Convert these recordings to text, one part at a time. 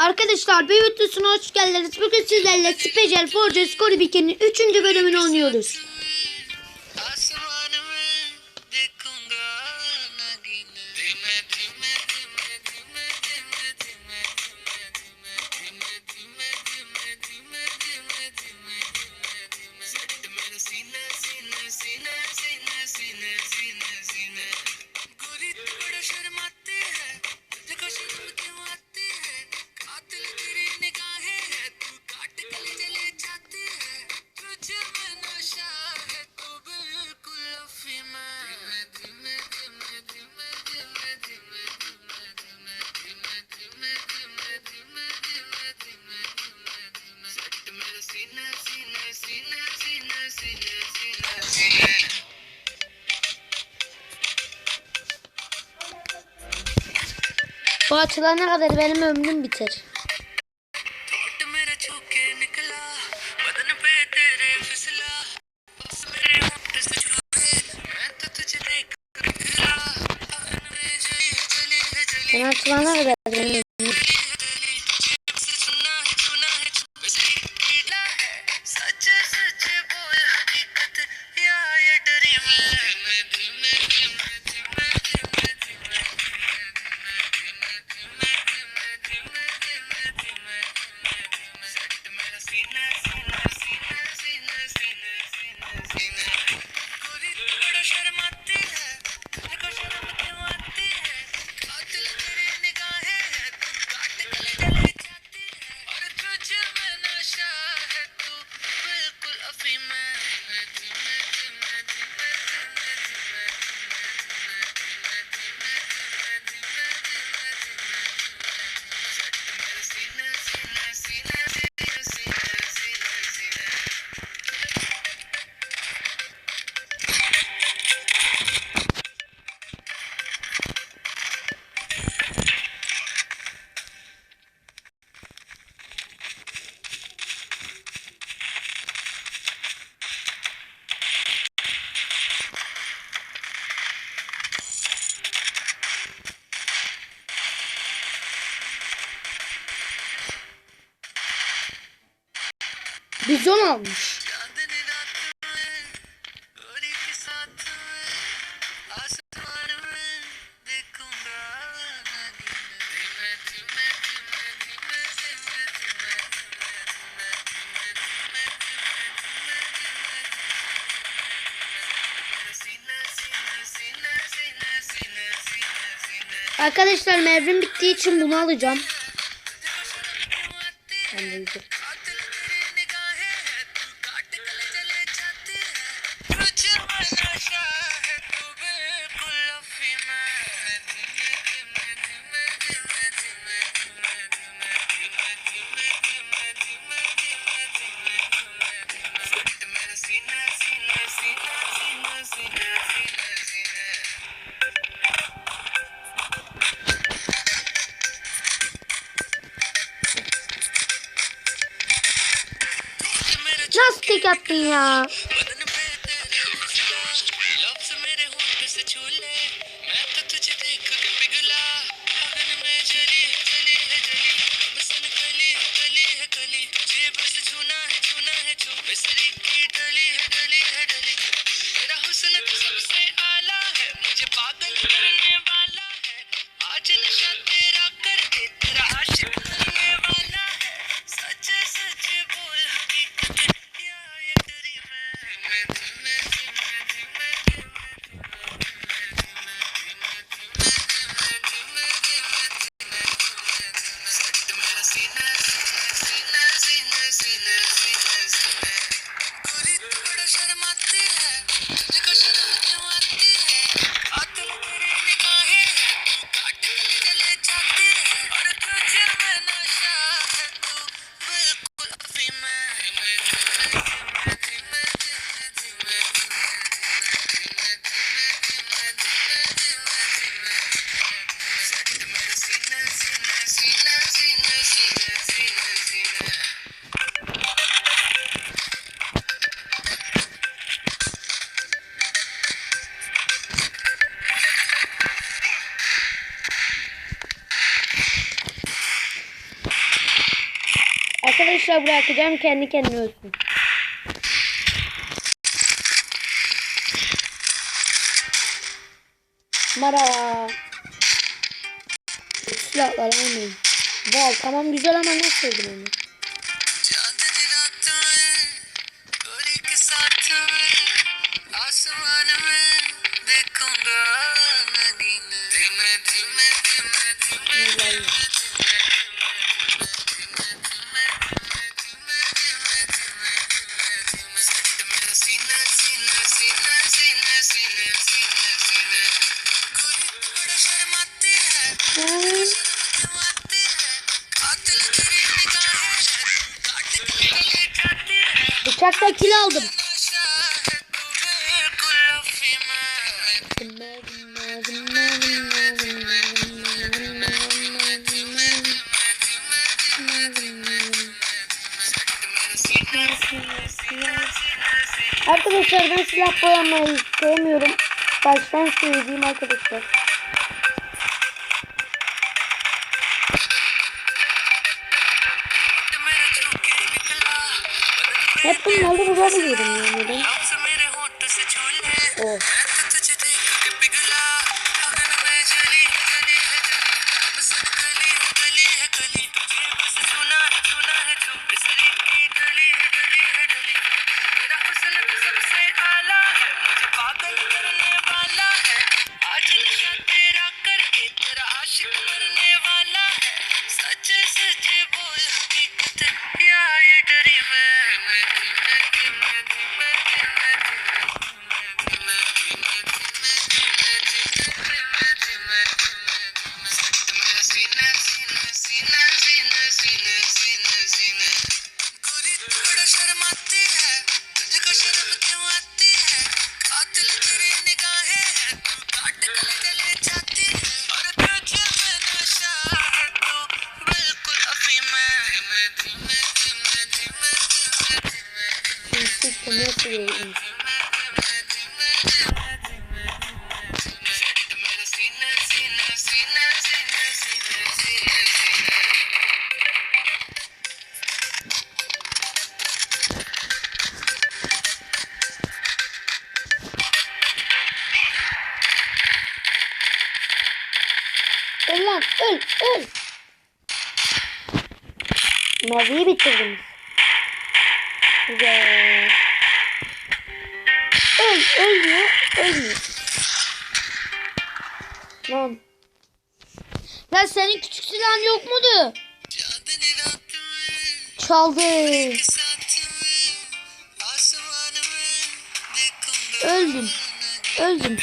Arkadaşlar Büyütlüsü'ne hoş geldiniz. Bugün sizlerle Special Forces Koribike'nin 3. bölümünü oynuyoruz. Bu açılana kadar benim ömrüm biter. Ben açılana kadar benim ömrüm biter. Bizon almış. Arkadaşlar mevrim bittiği için bunu alacağım. Ben de Nasıl tek attın ya? arkadaşlar bırakacağım kendi kendine ölsün. Merhaba. Silahlar almayayım. Val tamam güzel ama nasıl öldüm? Aa kil aldım. Arkadaşlar ben silah boyamayı sevmiyorum. Baştan söyleyeyim arkadaşlar. Hep bunlarda burada mı yedim yani? Oh. öl öl. Maviyi bitirdiniz. Güzel. Öl ölmüyor ölmüyor. Lan. Lan senin küçük silahın yok mudu? Çaldı. Öldüm. Öldüm.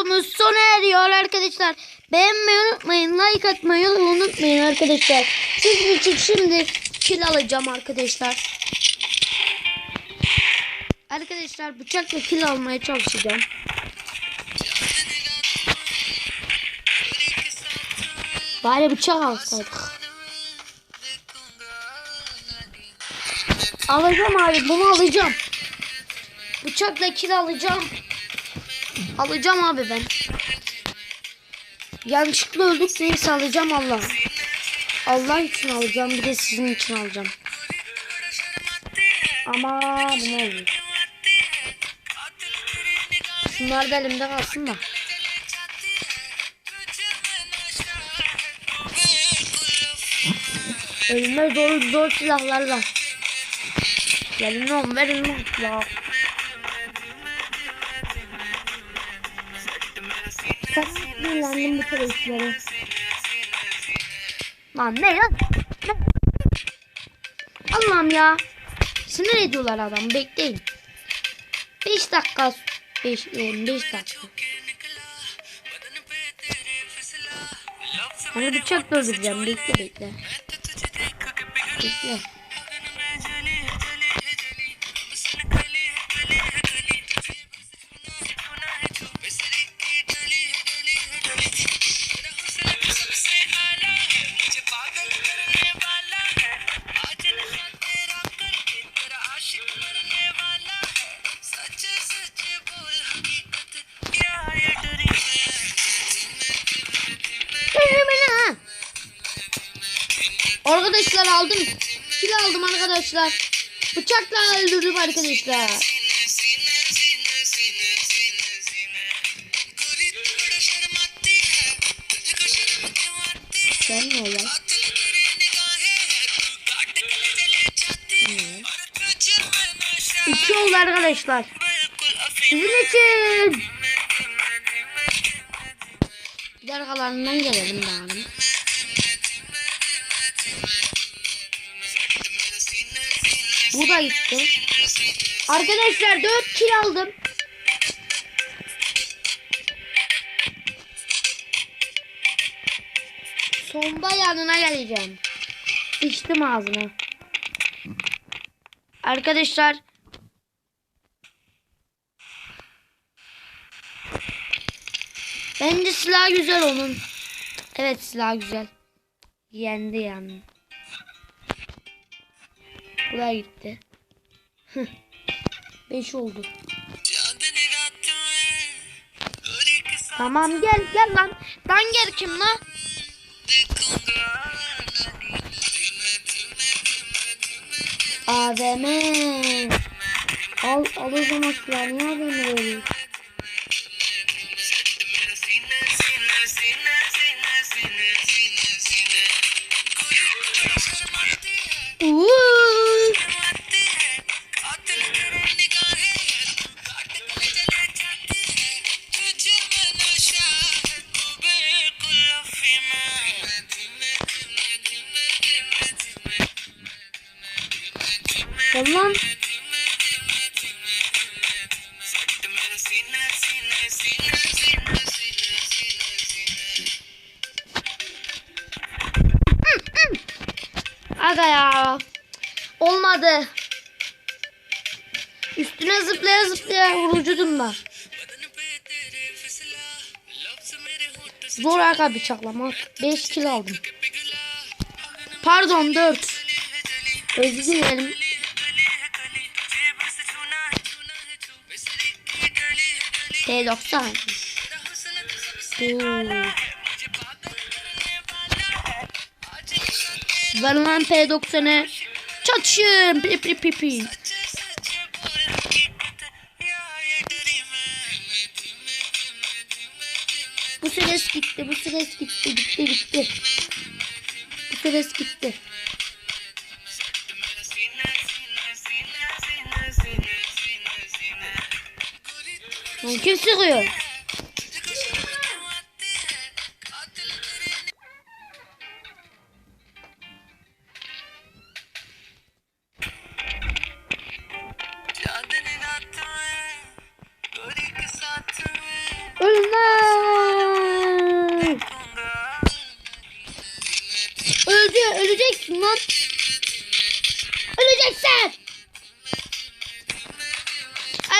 Videomuz sona eriyor arkadaşlar. Beğenmeyi unutmayın. Like atmayı unutmayın arkadaşlar. Sizin için şimdi kill alacağım arkadaşlar. Arkadaşlar bıçakla kill almaya çalışacağım. Bari bıçak alsaydık. Alacağım abi bunu alacağım. Bıçakla kill alacağım. Alacağım abi ben. Yanlışlıkla öldük neyse alacağım Allah. Allah için alacağım bir de sizin için alacağım. Ama bu ne olur? Şunlar da elimde kalsın da. Elime zor zor silahlar var. Gelin oğlum verin lan dinlendim bu teröristleri. Lan ne lan? Allah'ım ya. Sinir ediyorlar adam bekleyin. 5 dakika 5 5 dakika. Hani bıçak öldüreceğim bekle bekle. Bekle. Arkadaşlar aldım. Kill aldım arkadaşlar. Bıçakla öldürdüm arkadaşlar. Sen ne olan? İki oldu arkadaşlar. Sizin için. Bir de arkalarından gelelim bari. Da gitti. Arkadaşlar 4 kill aldım. Sonda yanına geleceğim. İçtim ağzına. Arkadaşlar Bence silah güzel onun. Evet silah güzel. Yendi yani. Buraya gitti. 5 oldu. Tamam gel gel lan. Lan gel kim lan? AVM. Al al o zaman silahı. Niye AVM veriyorsun? Gel. Aga ya. Olmadı. Üstüne zıplaya zıplaya vurucudum ben. Zor aga bıçaklama. 5 kilo aldım. Pardon 4. Özür dilerim. T90. Oo. Ver lan P90'ı. Çatışın. Pi pi pi pi. Bu süres gitti. Bu süres gitti. Gitti gitti. Bu süres gitti. Kim sıkıyor? Öleceksin lan. Öleceksin.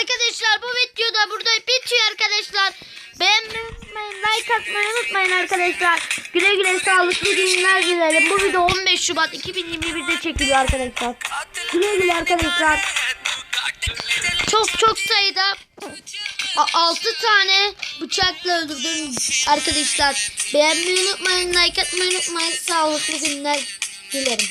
Arkadaşlar bu video da burada bitiyor arkadaşlar. Beğenmeyi unutmayın. Like atmayı unutmayın arkadaşlar. Güle güle sağlıklı günler dilerim. Bu video 15 Şubat 2021'de çekiliyor arkadaşlar. Güle güle arkadaşlar. Çok çok sayıda 6 tane bıçakla öldürdüm arkadaşlar. Beğenmeyi unutmayın. Like atmayı unutmayın. Sağlıklı günler dilerim.